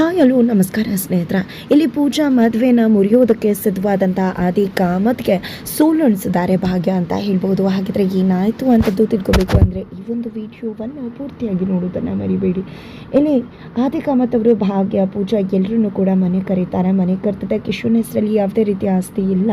Hi hello ನಮಸ್ಕಾರ ಸ್ನೇಹಿತರ. ಇಲ್ಲಿ ಪೂಜಾ ಮದುವೆನ ಮುರಿಯೋದಕ್ಕೆ ಸಿದ್ಧವಾದಂಥ ಆದಿ ಕಾಮತ್ಗೆ ಸೋಲುಣಿಸಿದ್ದಾರೆ ಭಾಗ್ಯ ಅಂತ ಹೇಳ್ಬೋದು. ಹಾಗಿದ್ರೆ ಏನಾಯಿತು ಅಂತದ್ದು ತಿಳ್ಕೊಬೇಕು ಅಂದರೆ ಈ ಒಂದು ವಿಡಿಯೋವನ್ನು ಪೂರ್ತಿಯಾಗಿ ನೋಡೋದನ್ನು ಮರಿಬೇಡಿ. ಇಲ್ಲಿ ಆದಿ ಕಾಮತ್ ಅವರು ಭಾಗ್ಯ, ಪೂಜಾ ಎಲ್ಲರನ್ನೂ ಕೂಡ ಮನೆ ಕರೀತಾರೆ. ಮನೆ ಕರ್ತದೆ ಕಿಶೋನ್ ಹೆಸರಲ್ಲಿ ಯಾವುದೇ ರೀತಿಯ ಆಸ್ತಿ ಇಲ್ಲ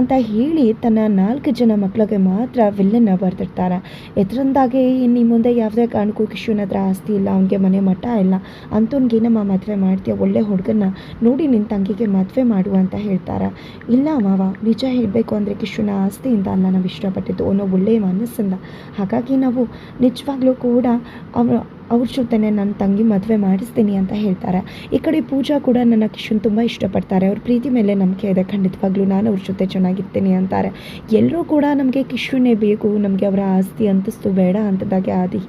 ಅಂತ ಹೇಳಿ ತನ್ನ ನಾಲ್ಕು ಜನ ಮಕ್ಕಳಿಗೆ ಮಾತ್ರ ವಿಲ್ಲನ್ನ ಬರ್ತಿರ್ತಾರೆ ಎದುರಂದಾಗೆ ಇನ್ನು ಮುಂದೆ ಯಾವುದೇ ಕಾರಣಕ್ಕೂ ಕಿಶೋನ್ ಹತ್ರ ಆಸ್ತಿ ಇಲ್ಲ, ಅವನಿಗೆ ಮನೆ ಮಠ ಇಲ್ಲ. ಅಂತವ್ನಿಗೆ ನಮ್ಮ ಮದುವೆ ಮಾಡ್ತೀಯ? ಒಳ್ಳೆ ಹುಡುಗನ್ನ ನೋಡಿ ನಿನ್ನ ತಂಗಿಗೆ ಮದುವೆ ಮಾಡು ಅಂತ ಹೇಳ್ತಾರೆ? ಇಲ್ಲ ಮಾವ, ನಿಜ ಹೇಳಬೇಕು ಅಂದರೆ ಕಿಶುನ ಆಸ್ತಿಯಿಂದ ಅಲ್ಲ ನಾವು ಇಷ್ಟಪಟ್ಟಿದ್ದು. ಅನ್ನೋ ಒಳ್ಳೆಯ ಮನಸ್ಸಿಂದ. ಹಾಗಾಗಿ ನಾವು ನಿಜವಾಗ್ಲೂ ಕೂಡ ಅವ್ರ ಅವ್ರ ಜೊತೆನೆ ನನ್ನ ತಂಗಿ ಮದುವೆ ಮಾಡಿಸ್ತೀನಿ ಅಂತ ಹೇಳ್ತಾರೆ? ಈ ಕಡೆ ಪೂಜಾ ಕೂಡ ನನ್ನ ಕಿಶುನ್ ತುಂಬ ಇಷ್ಟಪಡ್ತಾರೆ. ಅವ್ರ ಪ್ರೀತಿ ಮೇಲೆ ನಂಬಿಕೆ ಇದೆ. ಖಂಡಿತವಾಗ್ಲೂ ನಾನು ಅವ್ರ ಜೊತೆ ಚೆನ್ನಾಗಿರ್ತೀನಿ ಅಂತಾರೆ. ಎಲ್ಲರೂ ಕೂಡ ನಮಗೆ ಕಿಶುನೇ ಬೇಕು. ನಮಗೆ ಅವರ ಆಸ್ತಿ ಅಂತಸ್ತು ಬೇಡ ಅಂತದಾಗೆ ಆದಿ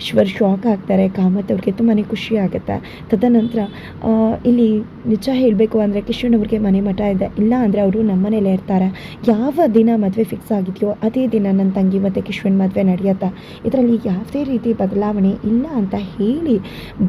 ಈಶ್ವರ್ ಶಾಕ್ ಆಗ್ತಾರೆ, ಕಾಮತ್ ಅವ್ರಿಗೆ ತುಂಬಾ ಖುಷಿ ಆಗುತ್ತೆ. ತದನಂತರ ಇಲ್ಲಿ ನಿಜ ಹೇಳಬೇಕು ಅಂದರೆ ಕಿಶನ್ ಅವ್ರಿಗೆ ಮನೆ ಮಠ ಇದೆ. ಇಲ್ಲ ಅಂದರೆ ಅವರು ನಮ್ಮನೇಲೇ ಇರ್ತಾರೆ. ಯಾವ ದಿನ ಮದುವೆ ಫಿಕ್ಸ್ ಆಗಿದೆಯೋ ಅದೇ ದಿನ ನನ್ನ ತಂಗಿ ಮತ್ತು ಕಿಶ್ವನ್ ಮದುವೆ ನಡೆಯುತ್ತೆ? ಇದರಲ್ಲಿ ಯಾವುದೇ ರೀತಿ ಬದಲಾವಣೆ ಇಲ್ಲ ಅಂತ ಹೇಳಿ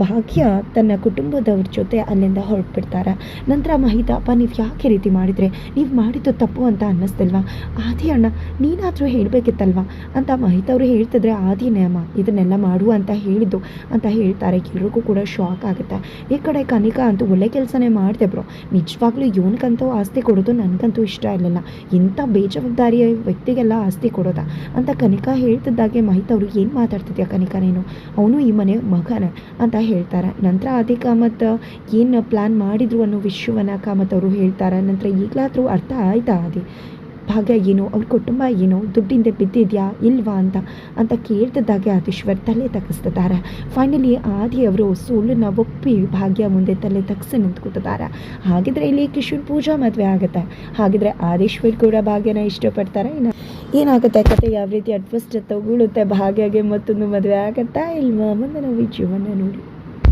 ಭಾಗ್ಯ ತನ್ನ ಕುಟುಂಬದವ್ರ ಜೊತೆ ಅಲ್ಲಿಂದ ಹೊರಟ್ಬಿಡ್ತಾರೆ. ನಂತರ ಮಹಿತಾ, ಅಪ್ಪ, ನೀವು ಯಾಕೆ ರೀತಿ ಮಾಡಿದರೆ? ನೀವು ಮಾಡಿದ್ದು ತಪ್ಪು ಅಂತ ಅನ್ನಿಸ್ತಿಲ್ವಾ? ಆದಿ ಅಣ್ಣ, ನೀನಾದರೂ ಹೇಳಬೇಕಿತ್ತಲ್ವಾ? ಅಂತ ಮಹಿತಾ ಅವರು ಹೇಳ್ತಿದ್ರೆ, ಆದಿನೇ ಅಮ್ಮ, ಇದನ್ನೆಲ್ಲ ಮಾಡು. ಅಂತ ಹೇಳಿದ್ದು. ಅಂತ ಹೇಳ್ತಾರೆ. ಎಲ್ರಿಗೂ ಕೂಡ ಶಾಕ್ ಆಗುತ್ತೆ. ಈ ಕಡೆ ಕನಿಕಾ ಅಂತೂ ಒಳ್ಳೆ ಕೆಲಸನೇ ಮಾಡಿದೆ ಬ್ರೋ ನಿಜವಾಗ್ಲೂ ಇವನಿಗಂತೂ ಆಸ್ತಿ ಕೊಡೋದು ನನಗಂತೂ ಇಷ್ಟ ಇರಲಿಲ್ಲ. ಇಂಥ ಬೇಜವಾಬ್ದಾರಿಯ ವ್ಯಕ್ತಿಗೆಲ್ಲ ಆಸ್ತಿ ಕೊಡೋದಾ? ಅಂತ ಕನಿಕಾ ಹೇಳ್ತಿದ್ದಾಗೆ ಮಹಿತ್ ಅವರು, ಏನು ಮಾತಾಡ್ತಿದ್ಯಾ ಕನಿಕಾ ನೀನು? ಅವನು ಈ ಮನೆ ಮಗನ ಅಂತ ಹೇಳ್ತಾರೆ. ನಂತರ ಅದೇ ಕಾಮತ್ ಏನು ಪ್ಲ್ಯಾನ್ ಮಾಡಿದ್ರು ಅನ್ನೋ ವಿಷಯವನ್ನು ಕಾಮತ್ ಅವರು ಹೇಳ್ತಾರೆ. ನಂತರ ಈಗಲಾದರೂ ಅರ್ಥ ಆಯ್ತಾ ಆದಿ? ಭಾಗ್ಯ ಏನು, ಅವ್ರ ಕುಟುಂಬ ಏನು, ದುಡ್ಡಿಂದ ಬಿದ್ದಿದ್ಯಾ, ಇಲ್ವಾ ಅಂತ ಅಂತ ಕೇಳ್ತಿದ್ದಾಗೆ ಆದೀಶ್ವರ್ ತಲೆ ತಗ್ಗಿಸ್ತಿದ್ದಾರೆ ಫೈನಲಿ ಆದಿ ಅವರು ಸೋಲನ್ನ ಒಪ್ಪಿ ಭಾಗ್ಯ ಮುಂದೆ ತಲೆ ತಗ್ಸಿ ನಿಂತ್ಕೊತಿದ್ದಾರೆ ಹಾಗಿದ್ರೆ ಇಲ್ಲಿ ಕಿಶೋರ್ ಪೂಜಾ ಮದುವೆ ಆಗುತ್ತೆ. ಹಾಗಿದ್ರೆ ಆದೀಶ್ವರ್ ಕೂಡ ಭಾಗ್ಯನ ಇಷ್ಟಪಡ್ತಾರೆ. ಇನ್ನು ಏನಾಗುತ್ತೆ ಕತೆ? ಯಾವ ರೀತಿ ಅಡ್ವಸ್ಟ್ ತಗೊಳುತ್ತೆ ಭಾಗ್ಯಗೆ ಮತ್ತೊಂದು ಮದುವೆ ಆಗುತ್ತಾ ಇಲ್ವಾ? ಮುಂದೆ ನಾವು ಈ ಜೀವನ ನೋಡಿ.